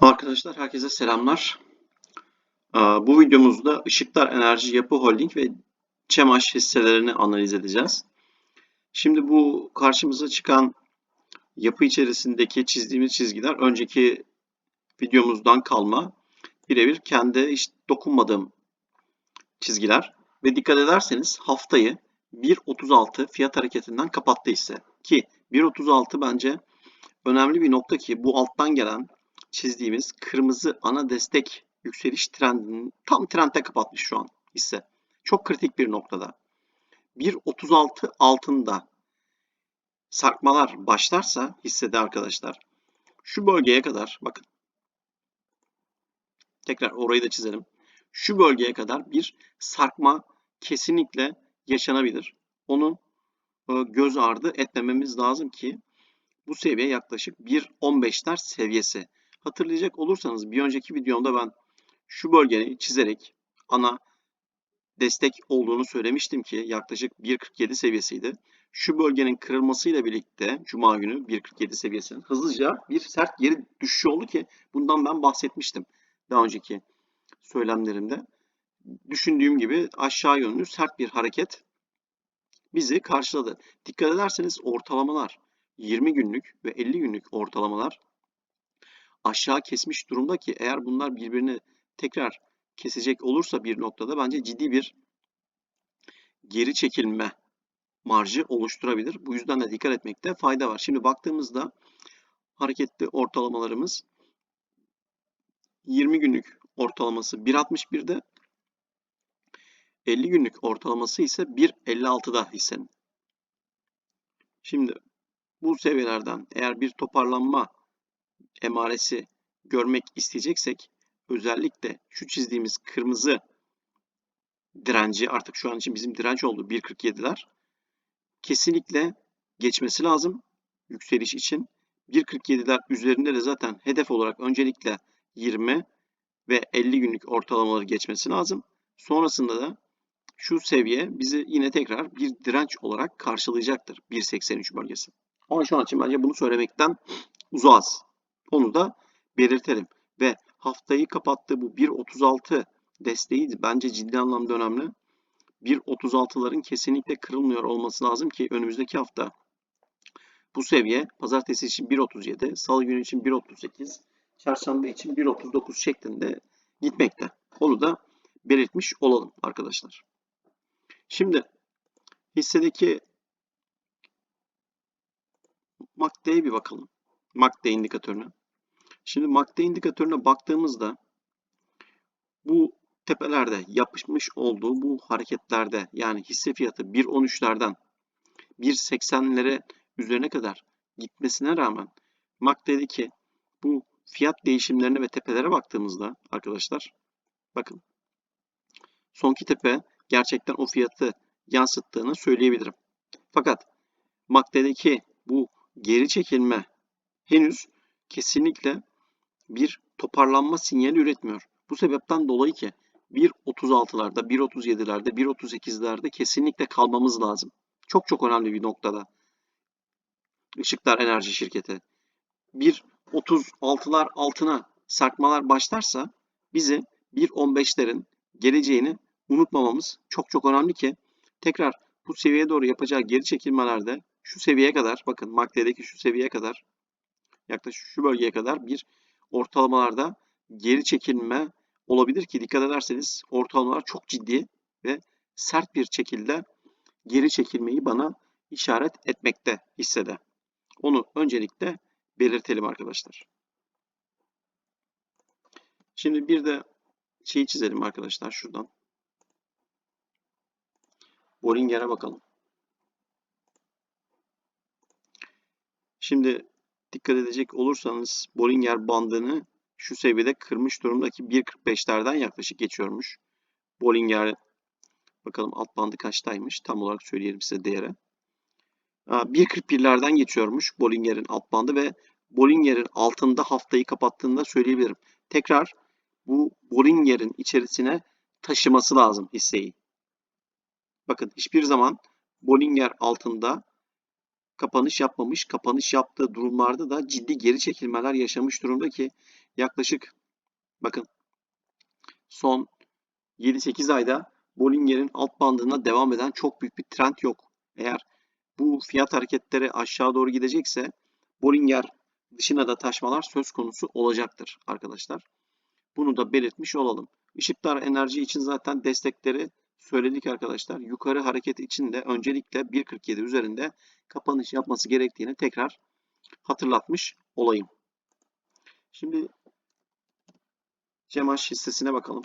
Arkadaşlar herkese selamlar. Ee, Bu videomuzda Işıklar Enerji Yapı Holding ve Çemaş hisselerini analiz edeceğiz. Şimdi bu karşımıza çıkan yapı içerisindeki çizdiğimiz çizgiler önceki videomuzdan kalma birebir kendi hiç dokunmadığım çizgiler ve dikkat ederseniz haftayı 1.36 fiyat hareketinden kapattı hisse ki 1.36 bence önemli bir nokta ki bu alttan gelen çizdiğimiz kırmızı ana destek yükseliş trendinin tam trendte kapatmış şu an hisse. Çok kritik bir noktada. 1.36 altında sarkmalar başlarsa hissede arkadaşlar şu bölgeye kadar bakın tekrar orayı da çizelim. Şu bölgeye kadar bir sarkma kesinlikle yaşanabilir. Onu e, göz ardı etmememiz lazım ki bu seviye yaklaşık 1.15'ler seviyesi. Hatırlayacak olursanız bir önceki videomda ben şu bölgeyi çizerek ana destek olduğunu söylemiştim ki yaklaşık 1.47 seviyesiydi. Şu bölgenin kırılmasıyla birlikte Cuma günü 1.47 seviyesinin hızlıca bir sert geri düşüşü oldu ki bundan ben bahsetmiştim daha önceki söylemlerimde. Düşündüğüm gibi aşağı yönlü sert bir hareket bizi karşıladı. Dikkat ederseniz ortalamalar 20 günlük ve 50 günlük ortalamalar aşağı kesmiş durumda ki eğer bunlar birbirini tekrar kesecek olursa bir noktada bence ciddi bir geri çekilme marjı oluşturabilir. Bu yüzden de dikkat etmekte fayda var. Şimdi baktığımızda hareketli ortalamalarımız 20 günlük ortalaması 1.61'de 50 günlük ortalaması ise 1.56'da hissenin. Şimdi bu seviyelerden eğer bir toparlanma emaresi görmek isteyeceksek özellikle şu çizdiğimiz kırmızı direnci artık şu an için bizim direnç oldu 1.47'ler kesinlikle geçmesi lazım yükseliş için. 1.47'ler üzerinde de zaten hedef olarak öncelikle 20 ve 50 günlük ortalamaları geçmesi lazım. Sonrasında da şu seviye bizi yine tekrar bir direnç olarak karşılayacaktır 1.83 bölgesi. Ama şu an için bence bunu söylemekten uzağız. Onu da belirtelim. Ve haftayı kapattığı bu 1.36 desteği bence ciddi anlamda önemli. 1.36'ların kesinlikle kırılmıyor olması lazım ki önümüzdeki hafta bu seviye pazartesi için 1.37, salı günü için 1.38, çarşamba için 1.39 şeklinde gitmekte. Onu da belirtmiş olalım arkadaşlar. Şimdi hissedeki MACD'ye bir bakalım. MACD indikatörüne. Şimdi MACD indikatörüne baktığımızda bu tepelerde yapışmış olduğu bu hareketlerde yani hisse fiyatı 1.13'lerden 1.80'lere üzerine kadar gitmesine rağmen MACD'deki bu fiyat değişimlerine ve tepelere baktığımızda arkadaşlar bakın sonki tepe gerçekten o fiyatı yansıttığını söyleyebilirim. Fakat MACD'deki bu geri çekilme henüz kesinlikle bir toparlanma sinyali üretmiyor. Bu sebepten dolayı ki 1.36'larda, 1.37'lerde, 1.38'lerde kesinlikle kalmamız lazım. Çok çok önemli bir noktada. Işıklar Enerji Şirketi. 1.36'lar altına sarkmalar başlarsa bizi 1.15'lerin geleceğini unutmamamız çok çok önemli ki tekrar bu seviyeye doğru yapacağı geri çekilmelerde şu seviyeye kadar bakın MACD'deki şu seviyeye kadar yaklaşık şu bölgeye kadar bir ortalamalarda geri çekilme olabilir ki dikkat ederseniz ortalamalar çok ciddi ve sert bir şekilde geri çekilmeyi bana işaret etmekte hissede. Onu öncelikle belirtelim arkadaşlar. Şimdi bir de şeyi çizelim arkadaşlar şuradan. Bollinger'e bakalım. Şimdi dikkat edecek olursanız Bollinger bandını şu seviyede kırmış durumdaki 1.45'lerden yaklaşık geçiyormuş. Bollinger bakalım alt bandı kaçtaymış tam olarak söyleyelim size değere. 1.41'lerden geçiyormuş Bollinger'in alt bandı ve Bollinger'in altında haftayı kapattığında söyleyebilirim. Tekrar bu Bollinger'in içerisine taşıması lazım hisseyi. Bakın hiçbir zaman Bollinger altında kapanış yapmamış. Kapanış yaptığı durumlarda da ciddi geri çekilmeler yaşamış durumda ki yaklaşık bakın son 7-8 ayda Bollinger'in alt bandına devam eden çok büyük bir trend yok. Eğer bu fiyat hareketleri aşağı doğru gidecekse Bollinger dışına da taşmalar söz konusu olacaktır arkadaşlar. Bunu da belirtmiş olalım. Işıklar enerji için zaten destekleri söyledik arkadaşlar. Yukarı hareket için de öncelikle 1.47 üzerinde kapanış yapması gerektiğini tekrar hatırlatmış olayım. Şimdi Cemaş hissesine bakalım.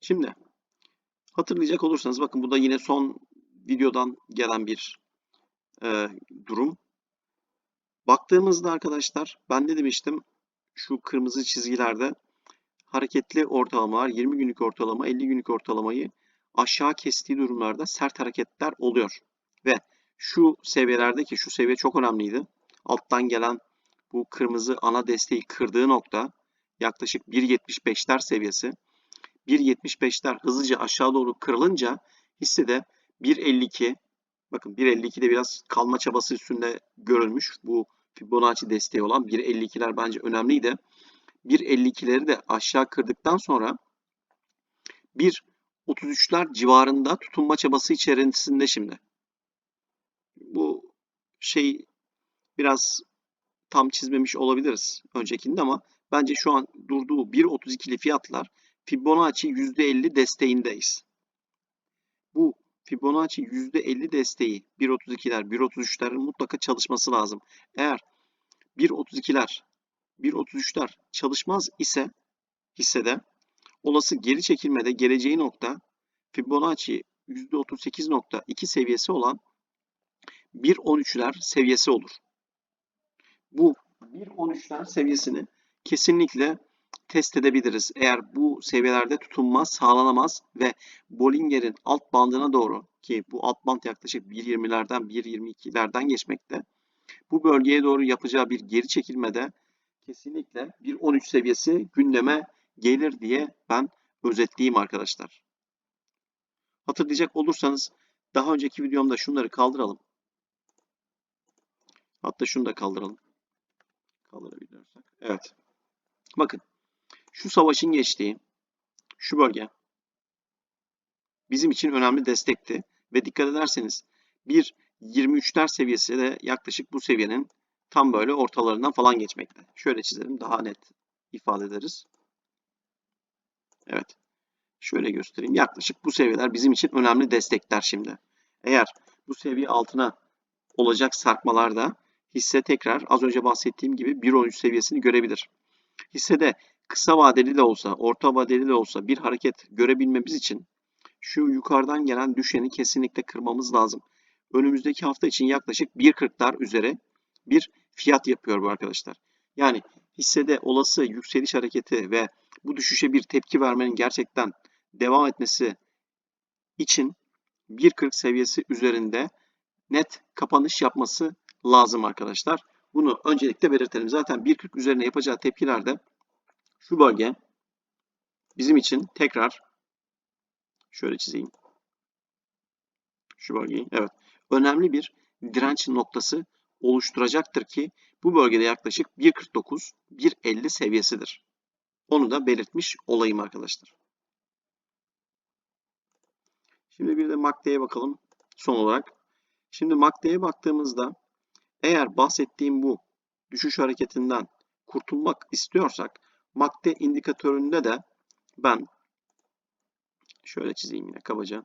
Şimdi hatırlayacak olursanız bakın bu da yine son videodan gelen bir e, durum. Baktığımızda arkadaşlar ben ne demiştim? Şu kırmızı çizgilerde hareketli ortalamalar 20 günlük ortalama 50 günlük ortalamayı aşağı kestiği durumlarda sert hareketler oluyor. Ve şu seviyelerdeki şu seviye çok önemliydi. Alttan gelen bu kırmızı ana desteği kırdığı nokta yaklaşık 1.75'ler seviyesi. 1.75'ler hızlıca aşağı doğru kırılınca hissede 1.52 bakın 1.52'de biraz kalma çabası üstünde görülmüş. Bu Fibonacci desteği olan 1.52'ler bence önemliydi. 1.52'leri de aşağı kırdıktan sonra 1.33'ler civarında tutunma çabası içerisinde şimdi. Bu şey biraz tam çizmemiş olabiliriz öncekinde ama bence şu an durduğu 1.32'li fiyatlar Fibonacci %50 desteğindeyiz. Bu Fibonacci %50 desteği 1.32'ler, 1.33'lerin mutlaka çalışması lazım. Eğer 1.32'ler, 1.33'ler çalışmaz ise hissede olası geri çekilmede geleceği nokta Fibonacci %38.2 seviyesi olan 1.13'ler seviyesi olur. Bu 1.13'ler seviyesini kesinlikle test edebiliriz. Eğer bu seviyelerde tutunma sağlanamaz ve Bollinger'in alt bandına doğru ki bu alt band yaklaşık 1.20'lerden 1.22'lerden geçmekte. Bu bölgeye doğru yapacağı bir geri çekilmede kesinlikle 1.13 seviyesi gündeme gelir diye ben özetleyeyim arkadaşlar. Hatırlayacak olursanız daha önceki videomda şunları kaldıralım. Hatta şunu da kaldıralım. Kaldırabiliyorsak. Evet. Bakın şu savaşın geçtiği şu bölge bizim için önemli destekti. Ve dikkat ederseniz 1.23'ler seviyesi de yaklaşık bu seviyenin tam böyle ortalarından falan geçmekte. Şöyle çizelim daha net ifade ederiz. Evet. Şöyle göstereyim. Yaklaşık bu seviyeler bizim için önemli destekler şimdi. Eğer bu seviye altına olacak sarkmalarda hisse tekrar az önce bahsettiğim gibi 1.13 seviyesini görebilir. Hissede kısa vadeli de olsa, orta vadeli de olsa bir hareket görebilmemiz için şu yukarıdan gelen düşeni kesinlikle kırmamız lazım. Önümüzdeki hafta için yaklaşık 1.40'lar üzere bir fiyat yapıyor bu arkadaşlar. Yani hissede olası yükseliş hareketi ve bu düşüşe bir tepki vermenin gerçekten devam etmesi için 1.40 seviyesi üzerinde net kapanış yapması lazım arkadaşlar. Bunu öncelikle belirtelim. Zaten 1.40 üzerine yapacağı tepkilerde şu bölge bizim için tekrar şöyle çizeyim. Şu bölgeyi. Evet. Önemli bir direnç noktası oluşturacaktır ki bu bölgede yaklaşık 1.49 1.50 seviyesidir. Onu da belirtmiş olayım arkadaşlar. Şimdi bir de MACD'ye bakalım son olarak. Şimdi MACD'ye baktığımızda eğer bahsettiğim bu düşüş hareketinden kurtulmak istiyorsak MACD indikatöründe de ben şöyle çizeyim yine kabaca.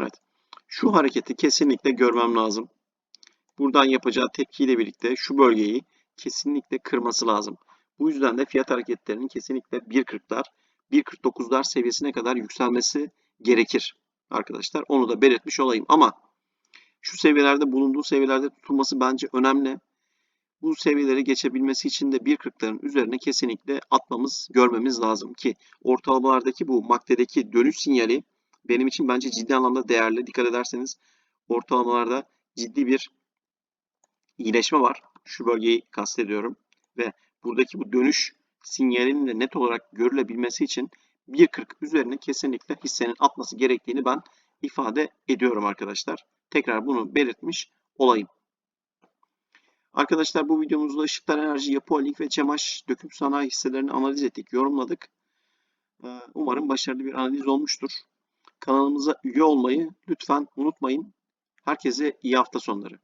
Evet. Şu hareketi kesinlikle görmem lazım. Buradan yapacağı tepkiyle birlikte şu bölgeyi kesinlikle kırması lazım. Bu yüzden de fiyat hareketlerinin kesinlikle 1.40'lar, 1.49'lar seviyesine kadar yükselmesi gerekir arkadaşlar. Onu da belirtmiş olayım. Ama şu seviyelerde bulunduğu seviyelerde tutulması bence önemli. Bu seviyeleri geçebilmesi için de 1.40'ların üzerine kesinlikle atmamız, görmemiz lazım ki ortalamalardaki bu MACD'deki dönüş sinyali benim için bence ciddi anlamda değerli. Dikkat ederseniz ortalamalarda ciddi bir iyileşme var. Şu bölgeyi kastediyorum. Ve buradaki bu dönüş sinyalinin de net olarak görülebilmesi için 1.40 üzerine kesinlikle hissenin atması gerektiğini ben ifade ediyorum arkadaşlar. Tekrar bunu belirtmiş olayım. Arkadaşlar bu videomuzda Işıklar Enerji, Yapı Holding ve Cemaş döküm sanayi hisselerini analiz ettik, yorumladık. Ee, Umarım başarılı bir analiz olmuştur. Kanalımıza üye olmayı lütfen unutmayın. Herkese iyi hafta sonları.